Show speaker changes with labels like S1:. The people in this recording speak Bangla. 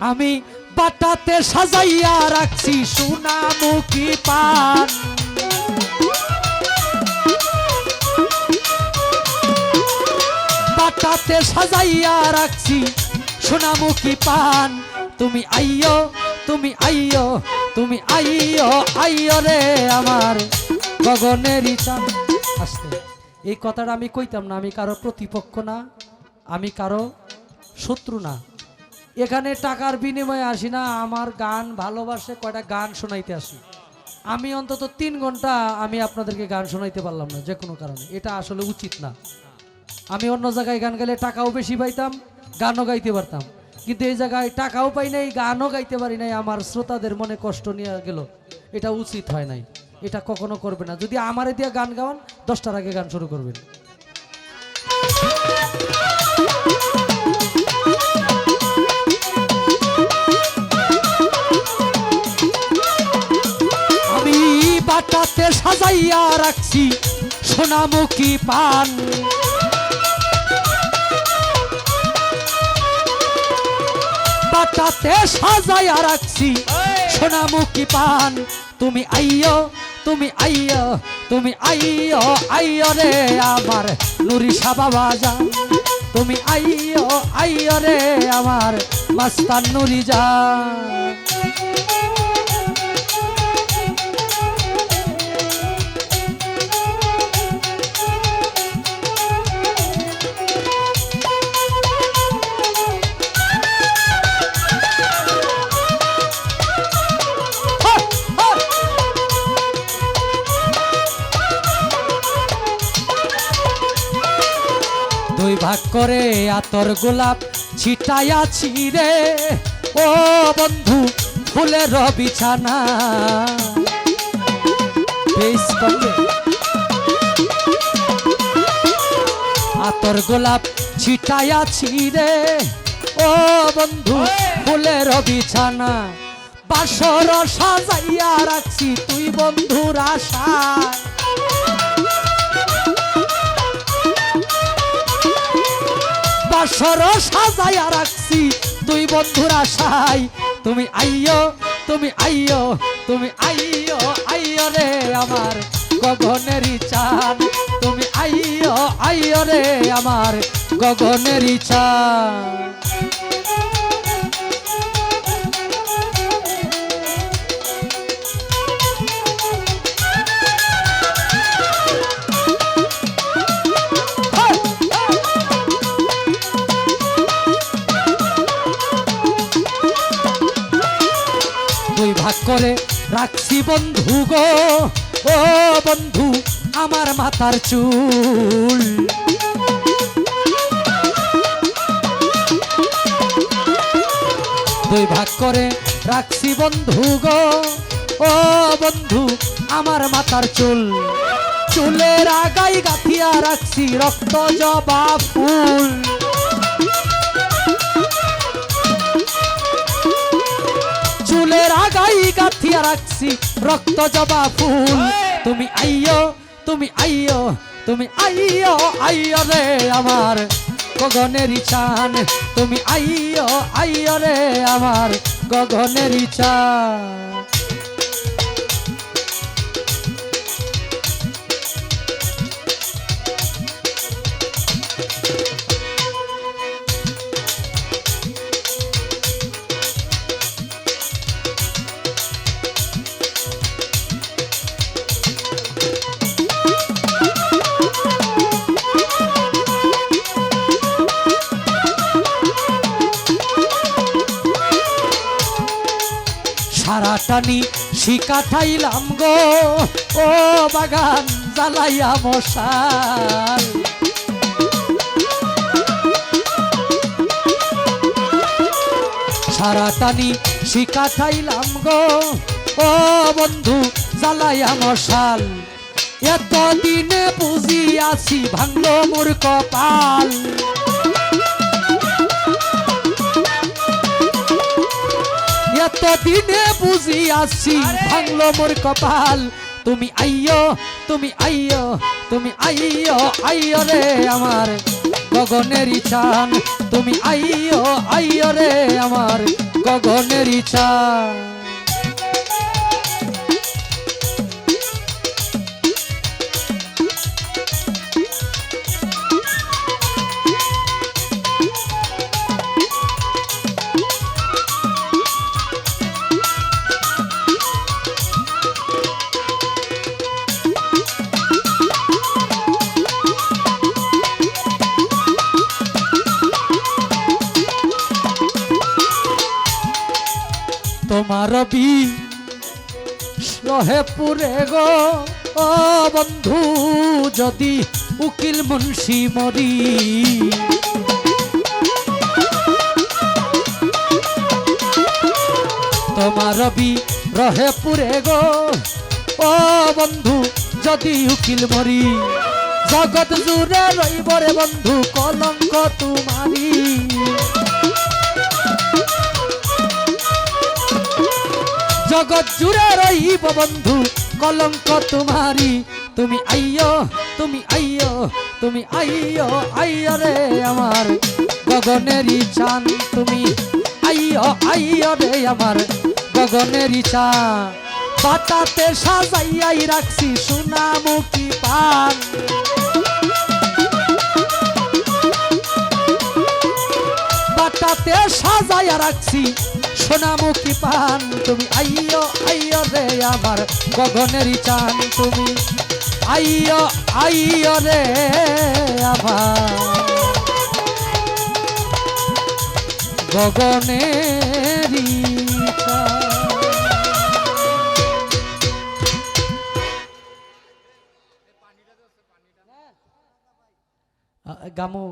S1: আমি বাটাতে সাজাইয়া রাখছি সোনামুখী পান। বাটাতে সাজাইয়া রাখছি সোনামুখী পান। তুমি আইয়ো তুমি আইয়ো তুমি আইয়ো আইয়ো রে আমার গগনেরই চান আসতে। এই কথাটা আমি কইতাম না, আমি কারও প্রতিপক্ষ না, আমি কারও শত্রু না। এখানে টাকার বিনিময়ে আসি না, আমার গান ভালোবাসে কয়টা গান শোনাইতে আসি। আমি অন্তত তিন ঘণ্টা আমি আপনাদেরকে গান শোনাইতে পারলাম না, যে কোনো কারণে। এটা আসলে উচিত না। আমি অন্য জায়গায় গান গাইলে টাকাও বেশি পাইতাম, গানও গাইতে পারতাম। কিন্তু এই জায়গায় টাকাও পাই নাই, গানও গাইতে পারি নাই, আমার শ্রোতাদের মনে কষ্ট নিয়ে গেল। এটা উচিত হয় নাই। এটা কখনো করবে না। যদি আমারে দিয়ে গান গাওয়ান, দশটার আগে গান শুরু করবেন। বাটাতে সাজাইয়া রাখছি সোনামুখী পান। বাটাতে সাজাইয়া রাখছি সোনামুখী পান। তুমি আইয় তুমি আইয় তুমি আইয় আইয়ো রে আমার নুরিশা বাবা যান তুমি আইয় আইয়ো রে আমার মাস্তান নুরি যান দুই ভাগ করে আতর গোলাপ ছিটাইয়াছি রে ও বন্ধু, ফুলের বিছানা। আতর গোলাপ ছিটাইয়াছি রে ও বন্ধু, ফুলের বিছানা। বাসর সাজাইয়া রাখছি তুই বন্ধুর আশায়। বাসর সাজাইয়া রাখছি। তুই বন্ধুরা সাই, তুমি আইয়ো তুমি আইয়ো তুমি আইয়ো আইয়ো রে আমার গগনেরই চান তুমি আইয়ো আইয়ো রে আমার গগনেরই চান ভাগ করে রাখছি বন্ধু গো। ও বন্ধু, আমার মাথার চুল। দুই ভাগ করে রাখছি বন্ধু গো। ও বন্ধু, আমার মাথার চুল। চুলের আগাই গাথিয়া রাখছি রক্ত জবা ফুল। গাথিয়া রাখছি রক্ত জবা ফুল। তুমি আইয়ো তুমি আইয়ো তুমি আইয়ো আইয়ো রে আমার গগনের চান। তুমি আইয়ো আইয়ো রে আমার গগনের চান। সারাটানি শিকা ঠাইলাম গো। ও বাগান জ্বালাইয়া মশাল। সারাটানি শিকা ঠাইলাম গো। ও বন্ধু জ্বালাইয়া মশাল। এতদিনে বুঝিয়াছি ভাঙলো মোর কপাল। এতদিনে বুঝি আসছি ভাঙলো মোর কপাল। তুমি আইয় তুমি আইয় তুমি আইয় আইয়ো রে আমার গগনের চান তুমি আইয় আইয় রে আমার গগনের চান তোমার বি রহে পুরে গো, ও বন্ধু, যদি উকিল মুন্সি মরি। তোমার বি রহে পুরে গো, ও বন্ধু, যদি উকিল মরি। জগৎ জুড়ে রইব রে বন্ধু, কলঙ্ক তোমারি জগৎ জুড়ে রহিব বন্ধু, কলঙ্ক তোমারি তুমি আইয়ো তুমি আইয়ো তুমি আইয়ো আইয়ো রে আমার গগনেরই চান তুমি আইয়ো আইয়ো রে আমার গগনেরই চান পাতাতে সাজাইয়াই রাখছি সোনামুখী পান। পাতাতে সাজাইয়া রাখছি সোনামুখী পান তুমি। আইয়, আইয়ো রে আমার গগনেরই চান তুমি। আইয়, আইয়ো রে আমার গগনেরই চান। গামু